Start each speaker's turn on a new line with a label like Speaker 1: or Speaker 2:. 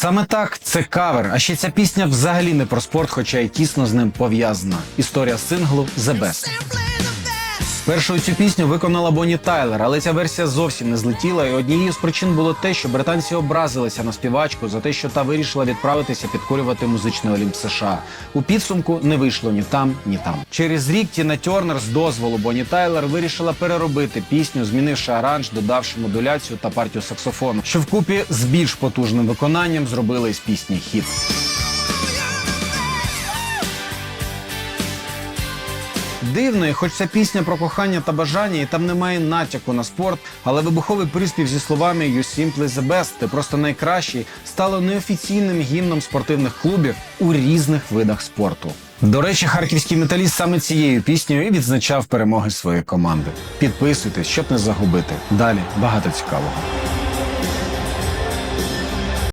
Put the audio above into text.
Speaker 1: Саме так, це кавер. А ще ця пісня взагалі не про спорт, хоча й тісно з ним пов'язана. Історія синглу The Best. Першою цю пісню виконала Бонні Тайлер, але ця версія зовсім не злетіла. І однією з причин було те, що британці образилися на співачку за те, що та вирішила відправитися підкорювати музичний Олімп США. У підсумку не вийшло ні там, ні там. Через рік Тіна Тернер з дозволу Бонні Тайлер вирішила переробити пісню, змінивши аранж, додавши модуляцію та партію саксофону, що вкупі з більш потужним виконанням зробили з пісні хіт. Дивно, і хоч це пісня про кохання та бажання, і там немає натяку на спорт, але вибуховий приспів зі словами «You simply the best», ти просто найкращий, стало неофіційним гімном спортивних клубів у різних видах спорту. До речі, харківський металіст саме цією піснею і відзначав перемоги своєї команди. Підписуйтесь, щоб не загубити. Далі багато цікавого.